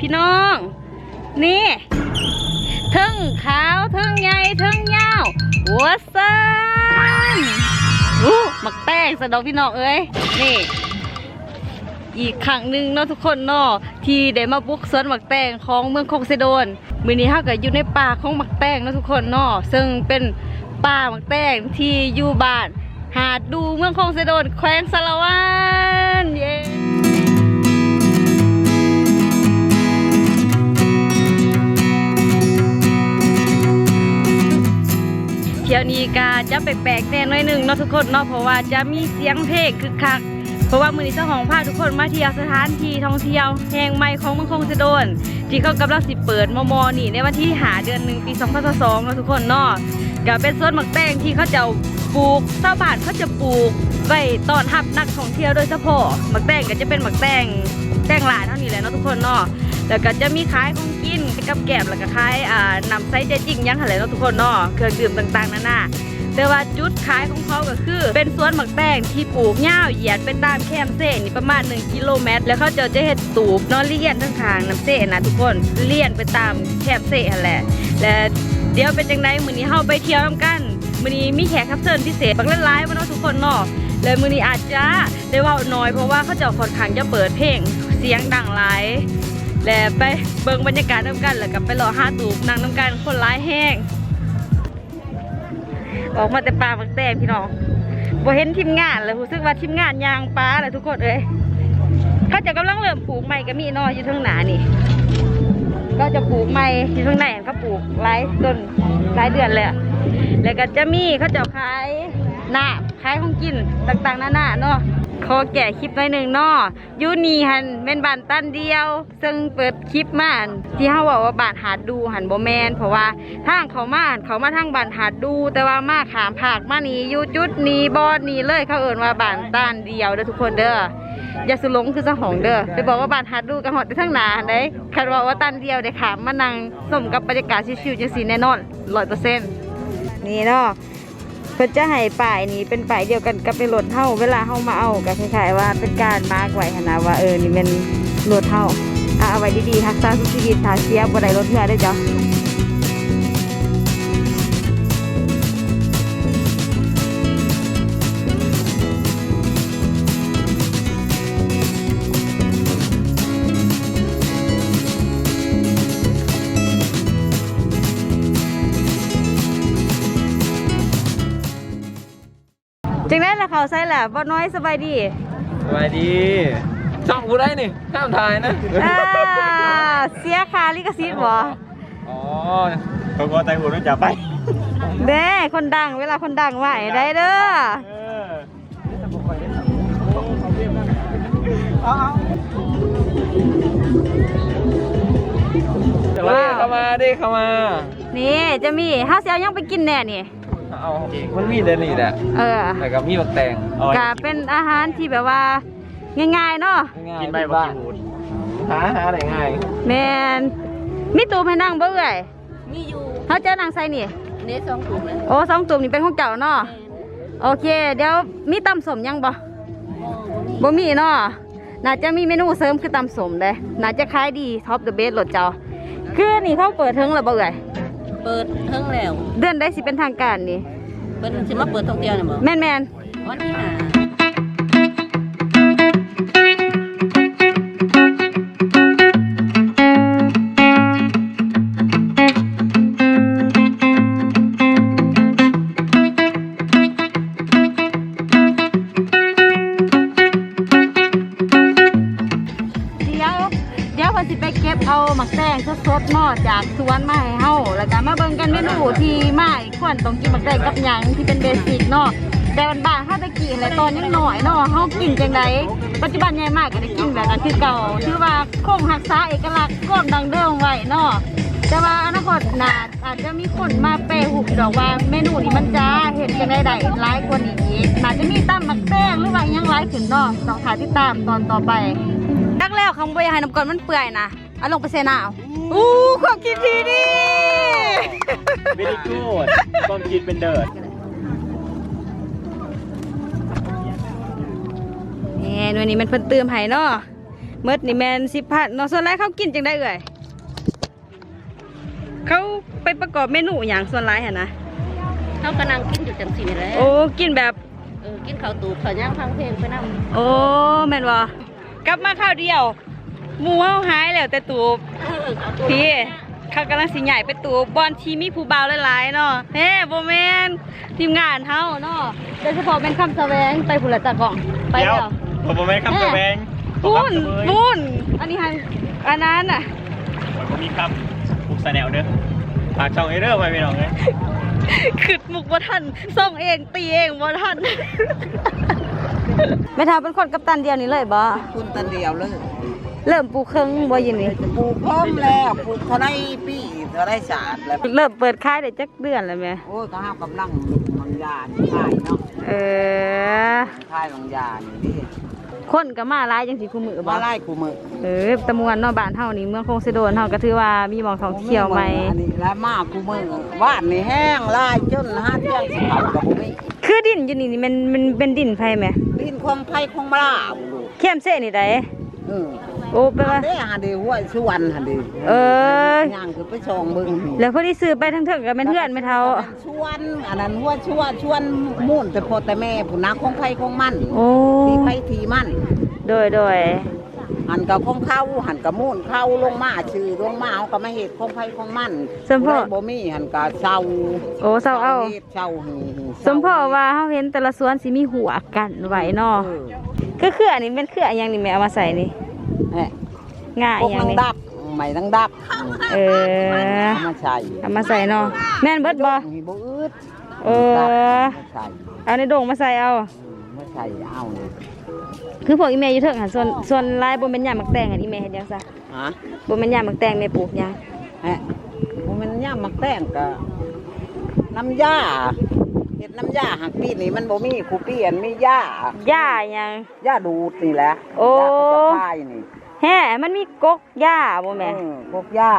พี่น้อง นี่ทึ่งขาวทึ่งใหญ่ทึ่งยาวหัวซันอู้หมักแป้งสะดอกพี่น้องเอ้ยนี่อีกครั้งหนึ่งเนาะทุกคนเนาะที่ได้มาบุกสวนหมักแตงของเมืองโคกเซโดนมือนี้เฮาก็อยู่ในป่าของหมักแตงเนาะทุกคนเนาะซึ่งเป็นป่าหมักแตงที่อยู่บ้าน หาดดูเมืองโคกเซโดนแขวงสารวันเย้ เที่ยวนี้ก็จะแปลกๆแน่หน้อยหนึงเนาะทุกคนเนาะเพราะว่าจะมีเสียงเพลงคึกคักเพราะว่ามือนี้เจ้าของพาทุกคนมาเที่ยวสถานที่ท่องเที่ยวแห่งใหม่ของเมืองคงสะโดน ที่เขากำลังสิเปิดมมนี่ในวันที่หาเดือนหนึ่งปี 2022เนาะทุกคนเนาะก็เป็นสวนหมักแตงที่เขาจะปลูกชาวบ้านเขาจะปลูกไว้ต้อนรับนักท่องเที่ยวโดยเฉพาะหมักแตงก็จะเป็นหมักแตงแตงหลายเท่านี้แหละเนาะทุกคนเนาะแล้วก็จะมีขายของกิน กับแกมแล้วก็ขายอ่านำไส้เจจริงยังหันและเนาะทุกคนเนาะเครื่องดื่มต่างๆนานาแต่ว่าจุดขายของเขาก็คือ เป็นสวนหมักแตงที่ปลูกหญ้าเหยียดเป็นตามแคมเซ่นี่ประมาณ 1 กิโลเมตร แล้วเขาจะจะเห็ดตูบนอนเลี่ยนทั้งทางน้ำเซ่นะทุกคนเลี่ยนไปตามแคมเซ่หั่นแหละและเดี๋ยวเป็นจังไดมือนี้เฮาไปเที่ยวนํกันมือนี้มีแขกรับเชิญพิเศษบักหลายๆบ่เนาะทุกคนเนาะและมื้อนี้อาจจะได้ว้าน้อยเพราะว่าเขาจะค่อนข้างจะเปิดเพลงเสียงดังหลาย และไปเบิ่งบรรยากาศนํกันแล้วก็ไปรอห้าตูบนั่งนํกันคนหลายแห้ง ออกมาแต่ปลาบักแตงพี่น้องบ่เห็นทีมงานเลยรู้สึกว่าทีมงานยางปลาเลยทุกคนเอ้ยเขาจะกำลังเริ่มปลูกใหม่ก็มีนออยู่ทางหนานี่ ก็จะปลูกใหม่อยู่ทางไหนเขาปลูกหลายต้นหลายเดือนเลยแล้วก็จะมีเขาจะขายหน้าขายของกินต่างๆนานาเนาะ ขอแก่คลิปหน่อยหนึ่งเนาะอยูนี่หันเป็นบานตันเดียว ซึ่งเปิดคลิปมาอันที่เขาบอกว่าบานหาดดูหันโบแมนเพราะว่าทางเขามาอันเขามาทางบานหาดดู แต่ว่ามาขามผากมานี่อยูจุดนี้บอดนี้เลยเขาเอ่นว่าบานตันเดียวเด้อทุกคนเด้ออย่าสุลงคือเจ้าของเด้อไปบอกว่าบานฮัดดูกันหอดไปทั้งหนาได้คันบอกว่าตันเดียวได้ขามมานั่งสมกับบรรยากาศชิวๆจังสีแน่นอนร้อยเปอร์เซ็นต์นี่เนาะ เพิ่นจะให้ป้ายนี้เป็นป้ายเดียวกันกับในรถเท่าเวลาเฮามาเอาก็คล้ายๆว่าเป็นการมาร์กไว้หั่นนะว่าเออนี่เป็นรถเฮาอะเอาไว้ดีๆทักษะสุขชีวิตถ้าเสียบ่ได้รถเหือได้อจ้ะ จังได้ละเขาใส่แหละบ่น้อยสบายดีสบายดีช่องกูได้นี่ห้ามถ่ายนะ อ่าเสียค่าลิขสิทธิ์บ่อ๋อเขาก็แต่งหุ่นต้องจับไปเด้คนดังเวลาคนดังไหวได้เด้อเออเดี๋ยวเราเข้ามาดิเข้ามา นี่จะมีเฮาสิเอายังไปกินแน่นี่ เอามันมีแต่นี่แหละเออแต่ก็มีบักแตงก็เป็นอาหารที่แบบว่า ง่ายๆเนาะง่ายๆกินไม่ที่บ้าบ้านนหาหาได้ง่ายแม่นมีตูมให้นั่งบ่เอ่ยมีอยู่เฮาจะนั่งใส่นี่เนสองกลุ่มเลยโอ้สองตูมนี่เป็นของเจ้าเนาะโอเค เดี๋ยวมีตำสมยังบ่บ่มีเนาะน่าจะมีเมนูเสริมคือตำสมเด้น่าจะขายดีท็อปเดอะเบสรถเจ้าคือนี่เขาเปิดเทิงแล้วบ่เอ่ยเปิดเพิ่งแล้ว เดือนได้สิเป็นทางการนี่ เปิดสิมาเปิดท่องเที่ยวเนี่ยบ่แม่นแม่นวันที่ห้าเดี๋ยวเดี๋ยวเพิ่นสิไปเก็บเอาหมักแตงสดๆเนาะจากสวนมาให้ เฮาแล้วก็มาเบิ่งกันเมนูที่มาอีกควรต้องกินหมักแตงกับหยังที่เป็นเบสิกเนาะแต่บ้านๆเฮาตะกี้แหละตอนยังน้อยเนาะเฮากินจังไดปัจจุบันใหญ่มากก็ได้กินแบบนั้นคือเก่าถือว่าคงรักษาเอกลักษณ์ความดังเดิมไว้เนาะแต่ว่าอนาคตน่าอาจจะมีคนมาเปรหุบดอกว่าเมนูนี้มันจะเห็นกันได้ได้หลายกว่านี้อีกน่าจะมีตั้มหมักแป้งหรือว่าอิหยังหลายขึ้นเนาะต้องถ่ายติดตามตอนต่อไปดักแล้วคำบริหารน้ำก่อนมันเปื่อยนะเอาลงไปเซนาเอาอู้ความคิดที่ดี ไม่ได้กูดความคิดเป็นเดิดนี่หน่วยนี้มันเพิ่นเติมให้เนาะเมดนี่แมนสิพันเนาะส่วนไรเขากินจังได้เอ่ยเขาไปประกอบเมนูอย่างส่วนไรเหรอนะเขากำลังกินอยู่จังสีแหล้วโอ้กินแบบเออกินข้าวตูบข้าวย่างพังเพลงไปนั่งโอ้แม่นบ่กลับมาข้าวเดียวหมูเฮาหายแล้วแต่ตูบเออข้าวตูบพี่ เขากำลังสิใหญ่ไปตูบบอนทีมีผู้บ่าวหลายๆเนาะเฮ้บ่แม่นทีมงานเฮาเนาะโดยเฉพาะเป็นคำแสวงไปพุ่นละตากล้องไปเดี๋ยวแล้วผมบ่แม่นคำแสดงปุ้นผมปุ้นอันนี้ฮันอันนั้นน่ะผมมีคำปลุกสแนวเด้อฝากช่องเอเดอร์ไว้พี่น้องเอ้ยขึ้นมุกบ่ทันส่งเองตีเองบ่ทันแม่ทาเป็นคนกัปตันเดียวนี่เลยบ่คุณตันเดียวเลย เริ่มปลูกเครื่องบ่ยินนี่ปลูกพร้อมแล้วปลูกเท่าไรปีเท่าไรศาสตร์แล้วเริ่มเปิดขายได้จักเดือนแล้วแม่โอ้ยก็ห้ามกำลังบางยานขายเนาะเออขายบางยานนี่ดิคนก็มาหลายจังสิคู่มือบ่มาไล่กูมือเออตะมวนเนาะบ้านเฮานี่เมืองคงสิโดนเฮาก็ถือว่ามีหมองท่องเที่ยวใหม่อันนี้แล้วมากูมือว่านนี่แห้งลายจนห้าเที่ยงสิเขากับบุมีคือดินอยู่นี่นี่มันมันเป็นดินไผแหมดินความไผ่ของบ้าบุลูกเข้มเส้นี่ได้เออโอ้แปลว่าเด้หาเดีหัวชวนหาเดีเออย่างคือไปชองเบิ่งแล้วพอดีซื้อไปทั้งเถิงก็เป็นเพื่อนไม่เท่า ชวนอันนั้นหัวชวนชวนมุ่นแต่พอแต่แม่ผู้นักของไผ่ของมันโอ้ทีไผ่ทีมันโดยโดยหันกับของเข้าหันกับมูนเข้าลงมาชื่อลงมาเอากับมาเห็ดของไผของมันสมพ่อผู้ใดบ่มีหันกับเช่าโอ้เศร้าเอา ฮ็ดเช่าหือหือสมพ่อว่าเฮาเห็นแต่ละสวนสิมีหัวกันไว้เนาะเออก็คืออันนี้เป็นคืออันหยังนี่แม่เอามาใส่นี่แหม่ ง่ายพวกอย่างนังนี้ดับใหม่นังดับเออเอามาใส่เอามาใส่เนาะแม่นเบิดบ่มีบ่อึดเออมาใส่เอาในโด่งมาใส่เอามาใส่เอาเลยคือพวกอีเมย์อยู่เถิงหันส่วนส่วนลายบ่แม่นยามมักแตงอันอีเมย์เฮ็ดหยังซะฮะบ่แม่นยามมักแตงแม่ปลูกหยังฮะบ่แมันย่ามมักแต้งก็น้ำยาเฮ็ดน้ำยาหักปีนี่มันบ่มีคูเปลี่ยนมียาหญ้าหยัง ยาดูดนี่แหละโอ้ ยาเขาจะพายนี่ แฮ่มันมีกกหญ้าบ่แม่เออพวกหญ้า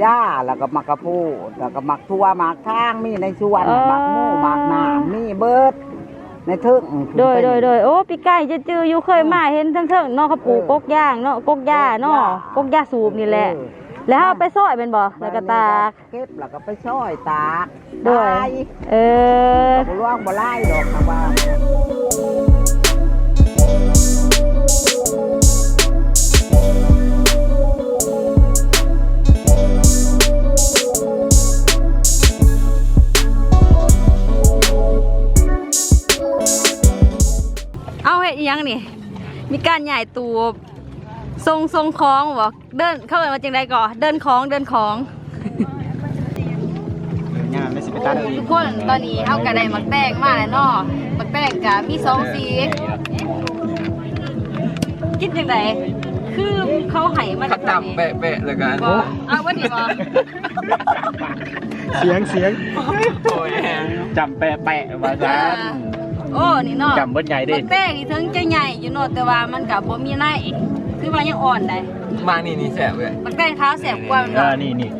หญ้าแล้วก็มักกะพูดแล้วก็มักทั่วมักทางมีในสวนมักหมูมักน้ำมีเบิด ในเทึ่งโดยโดยโดยโอ้ปีไก่จะจืออยู่เคยมาเห็นทั้งเถิงเนาะเขาปลูกกกย่างเนาะกกหญ้าเนาะกกหญ้าสูบนี่แหละแล้วเอาไปซอยเป็นบ่แล้วก็ตาก เก็บแล้วก็ไปช่อยตากโดยตายเออ บ่ล่วงบ่ไล่ดอกนะว่า ยังนี่ มีการใหญ่ตูบทรงทรงคล้องบ่เดินเข้าเอิ้นว่าจังไดก่อเดินของเดินของ งานไม่สิไปตันอีทุกกคนตอนนี้เฮาก็ได้มักแตงมาแล้วเนาะมักแตงก็มีสองสีกินจังไดคือเขาให้มาเขาจากไหนจำเป๊ะๆเลยกันบ่เอาวันนี้บ่เสียงเสียงโอ้ยจำแปะแปะมาจ้า โอ้นี่เนาะจำเบิดใหญ่เด้มักแตงนี่ถึงจะใหญ่อยู่เนาะแต่ว่ามันก็บ่มีในคือว่ายังอ่อนได้มานี่นี่แสบเลยมักแตงขาวแสบกว่ามันอ่าเนาะนี่นี่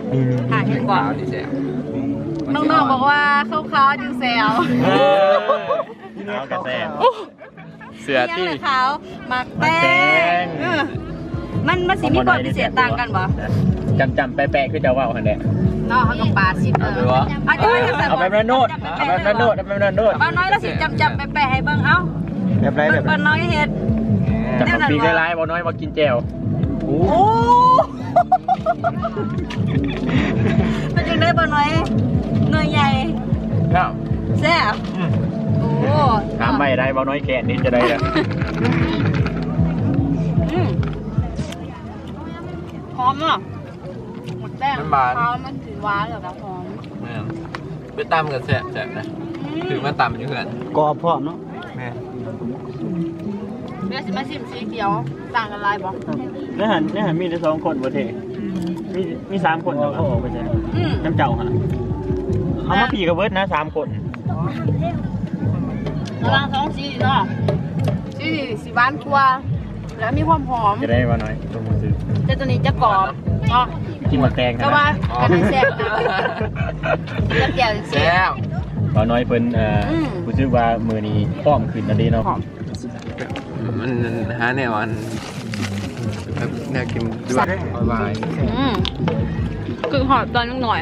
หาเห็นกว่าขาวนี่แสบน้องๆบอกว่าขาวๆจึงแซวเอากระแตงเสือยังที่เลยขาวมักแตมักแตงงเออมันมันสิมีความพิเศษต่างกันบ่จำจำแปะแปะคือจะว่าหันแหละ เนาะเขากับปลาสิเอเอาไปอวะเอาจะจะใส่เอาไปแม่โนดเอาไปแม่โนดเอาไปแม่โนดบ้าน้อยแล้วสิจำจำไปแปะให้เบิ่งเอ้าแบบไรแบบบ้าน้อยเฮ็ดจับผักปีกไล่ๆบ่น้อยมากินแจ่วโอ้โอ้เป็นจังได๋บ้าน้อยหน่วยใหญ่ครับแซ่บโอ้ถามไม่ได้บ่น้อยแก่นี่จะได้ละอืมหอมอะหมดแป้งมันบานหอมมันถือ หวานแล้วก็หอมแม่นไปตำกันแสบแสบนะถือมาตำอยู่เพื่อนกรอบพร้อมเนาะแม่เดี๋ยวสิมาชิมสีเขียวต่างกันหลายบ่เนื้อหันเนื้อหันมีแต่สองคนบ่เทมีมีสามคนเอาออกไปใช่อืมน้ำเจ้าฮะเอามาปีกับเบิร์ดนะสามคนระหว่างสองสีเนาะสีนี่สีหวานกว่าแล้วมีความหอมจะได้ว่าน้อยตัวมือซื้อแต่ตัวนี้จะกรอบเนาะ กินหมดแตงก็ว่ากันให้แซ่บนะแล้วเดี๋ยวแสสิบว่าน้อยเพิ่นเอ่ออม รู้สึกว่ามือนี้พร้อมขึ้นนั่นดีเนาะมันหาแนวอันแนวกินด้วยบายอืมคือหอดตอนยังหน่อย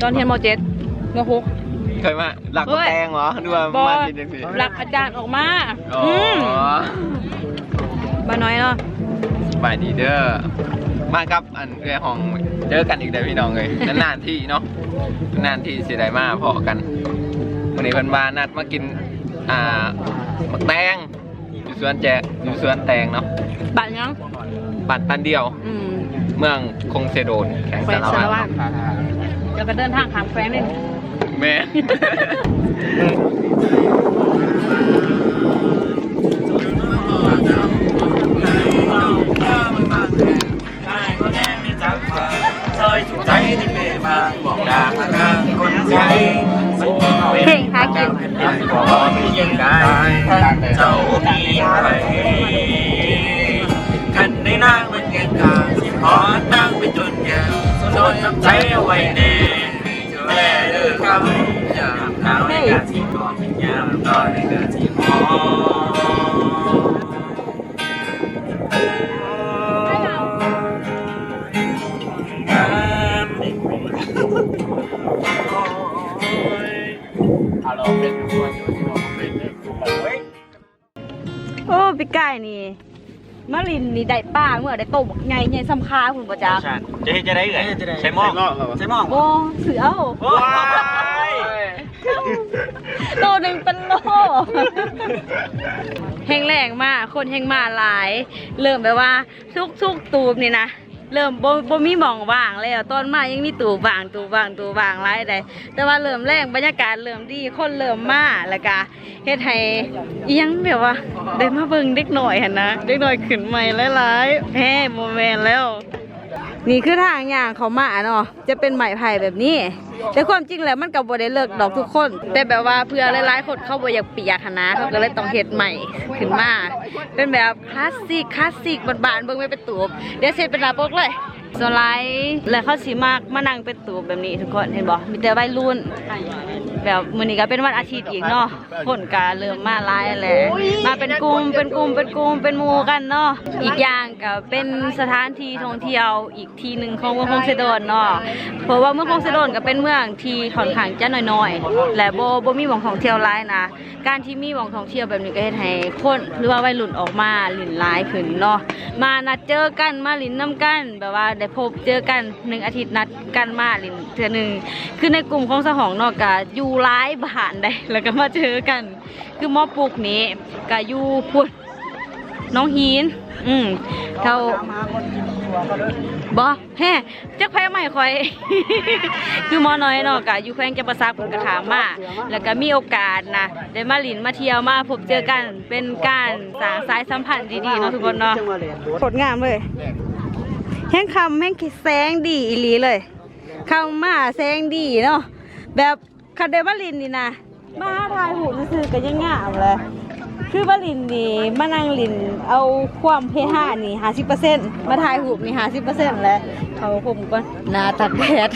ตอนเทียนมอเจ็ดมอฮุกเคยมาหลักกระแตงเหรอดูว่าบอมาลกินจังสิหลักอาจารย์ออกมาอ๋ออืมอมาน้อยเนาะสบายดีเด้อ มาครับอันเอื้อยห้องเจอกันอีกได้อพี่น้องเลยนานๆที่เนาะนานๆที่สิได้มาพอกันวันนี้เพิ่นว่านัดมากินอ่ามักแตงอยู่สวนแจอยู่สวนแตงเนาะบัตรยังบ้านตันเดียว อืมเมืองคงเซโดนแข่งแขวสางรสารวัวัตตรรเดี๋ยวก็เดินทางขามแฟงเลยแม่ มาลินนี่ได้ป้าเมื่อได้โตบักไงไงสำคาคุณประจักษ์จะให้จะได้เอ่ยใช้หม้อใช้หม้อโอ้เสือเอาว้ายโตหนึ่งเป็นโลแห้งแรงมากคนแห้งมาหลาย เริ่มแบบว่าทุกทุกๆตูบนี่นะ เริ่มบ่บ่มีหมองว่างแล้วตอนมายังมีตูว่างตูว่างตูว่างหลายใดแต่ว่าเริ่มแรงบรรยากาศเริ่มดีคนเริ่มมาแล้วก็เฮ็ดให้อีหยังแบบว่าได้มาเบิ่งเด็กหน่อยหั่นนะเด็กหน่อยขึ้นใหม่หลายๆแฮ่บ่แม่นแล้ว นี่คือทางอย่างเขามาเนาะจะเป็นไม้ไผ่แบบนี้ แต่ความจริงแล้วมันกับบ่ได้เลิกดอกทุกคน แต่แบบว่าเพื่อหลายๆคนเข้าบ่อยากเปียกนะเขาก็เลยต้องเฮ็ดใหม่ขึ้นมาเป็นแบบคลาสสิกคลาสสิกบานๆเบิ่งไม่เป็นตูบเดี๋ยวเสร็จเป็นหน้าปกเลยสไลด์แล้วเขาสิมากมานั่งเป็นตูบแบบนี้ทุกคนเห็นบ่มีแต่วัยรุ่น แบบมื้อนี้ก็เป็นวันอาทิตย์อีกเนาะคนก็เริ่มมาหลายแล้วมาเป็นกลุ่มเป็นกลุ่มเป็นกลุ่มเป็นหมู่กันเนาะอีกอย่างก็เป็นสถานที่ท่องเที่ยวอีกทีหนึ่งของเมืองคงเซโดนเนาะเพราะว่าเมืองคงเซโดนก็เป็นเมืองที่ค่อนข้างจะน้อยๆและบ่บ่มีหม่องท่องเที่ยวหลายนะ การที่มีหม่องท่องเที่ยวแบบนี้ก็เฮ็ดให้คนหรือว่าวัยรุ่นออกมาหลินหลายขึ้นเนาะมานัดเจอกันมาหลินน้ำกันแบบว่าได้พบเจอกันหนึ่งอาทิตย์นัดกันมาหลินเทื่อหนึงคือในกลุ่มของสหองเนอกกะอยู่ร้ายบ้านได้แล้วก็มาเจอกัน คือหมอปลูกนี้กะอยู่พุ่นน้องหิน อืมเท่าบ่แฮ่จักแพ้ใหม่คอย คือมอน้อยเนาะกะอยู่แขวงจำปาสักผมกระถามมา แล้วก็มีโอกาสนะได้มาหลินมาเที่ยวมาพบเจอกันเป็นการสางสายสัมพันธ์ดีๆเนาะทุกคนเนาะผลงามเลยแห้งคำแห้งแสงดีอีหลีเลยเข้ามาแซงดีเนาะแบบ คาเดบาลินนี่นะมาถ่ายหูซื่อๆก็ยังงามเลยคือบาลินนี่มานั่งลินเอาความเพห้านี่ห้าสิบเปอร์เซ็นต์มาถ่ายหูนี่ห้าสิบเปอร์เซ็นต์แล้วเขาผมก่อนหน้าตัดแดด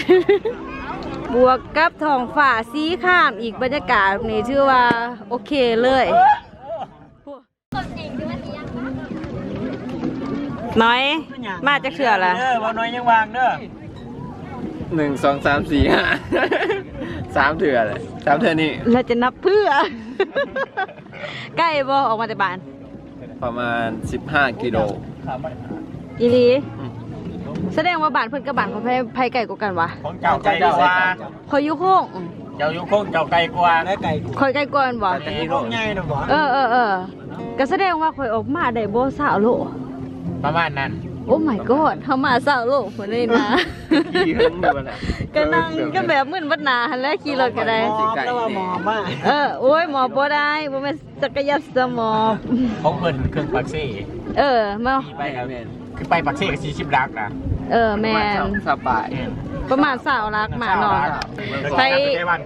บวกกับท้องฟ้าสีข้ามอีกบรรยากาศนี่ชื่อว่าโอเคเลยน้อย มาจากเสือละเด้อบ่น้อยยังวางเด้อหนึ่งสองสามสี่ห้า สามเถื่อเลยสามเถื่อนี่เราจะนับเพื่อ ใกล้บ่ออกมาจากบ้าน ประมาณ 15 กิโลอีหลีแสดงว่าบ้านเพิ่นกับบ้านของไผไผไก่กว่ากันวะของเจ้าไก่กว่าคอยอยู่โค้งเจ้าอยู่โค้งเจ้าไก่กว่าและไก่คอยไก่ก่อนบ่แต่โค้งใหญ่นะบ่เออเออเออก็แสดงว่าคอยออกมาได้บ่สาวโลประมาณนั้น โอ้ my god เฮามาสาวโลพุ่นเลยนะขี่เฮิงดูนะก็นั่งก็แบบมึนบัดหนาหั่นแหล้วขี่รถก็ได้แล้วว่าหมอมากเออโอ้ยหมอบ่ได้บ่แม่นจักรยานสมอบ ของเพิ่นเครื่องปักซี่เออมาไปครับคือไปปักซี่กับ40ลักนะ เออแมนสบาย ประมาณสาวรักหมาเนอนใคร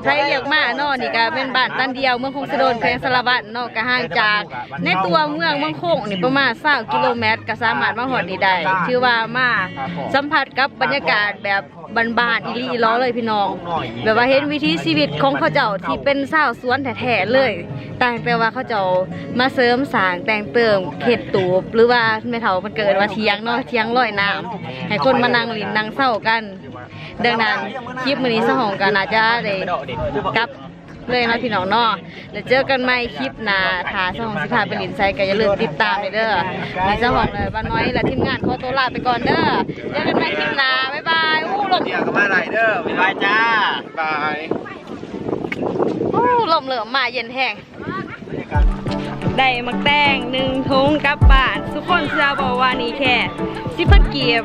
ใครอยากมาเนอนนี่ก็เป็นบ้านตันเดียวเมืองคงสะโดนแขวงสารวัตรเนาะก็ห่างจาก ในตัวเมืองเมืองคงนี่ประมาณ20กิโลเมตรก็สามารถมาฮอดนี่ได้ถือว่ามาสัมผัสกับบรรยากาศแบบ บ้านๆอีหลีอีล้อเลยพี่น้อง แบบว่าเห็นวิถีชีวิตของเขาเจ้าที่เป็นสาวสวนแท้ๆเลยต่างแต่ว่าเขาเจ้ามาเสริมสร้างแต่งเติมเขตตูบหรือว่าแม่เฒ่ามันเกิดว่าเทียงเนาะเทียงลอยน้ำให้คนมานั่งลินนั่งเศร้ากัน ดังนั้นคลิปมื้อนี้สหองกันอาจจะได้กลับเลยเนาะพี่น้องเนาะแล้วเจอกันใหม่คลิปหน้าถ้าสหองสิพาไปลินไซก็อย่าลืมติดตามเลยเด้อมีสหองเลยบ้านน้อยและทีมงานขอตัวลาไปก่อนเด้อเจอกันใหม่คลิปหน้าบ๊ายบาย อู้ลมเดียวก็มาไรเด้อบ๊ายบายจ้าบายอู้ลมเหลือมาเย็นแห้งได้มักแตงหนึ่งถุงกลับบ้านทุกคนเชื่อบอกว่านี่แค่สิพัดเกียบ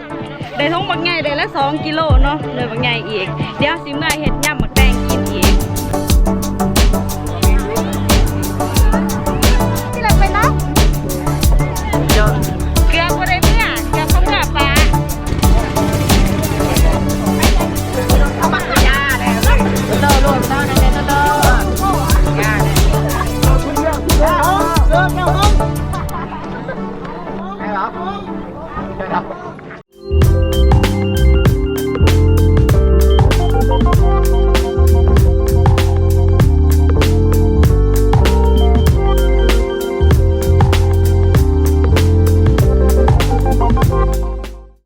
ได้ทงบักใหญ่ได้ละสองกิโลเนาะเลยบักใหญ่อีก เดี๋ยวสิมาเฮ็ดยำ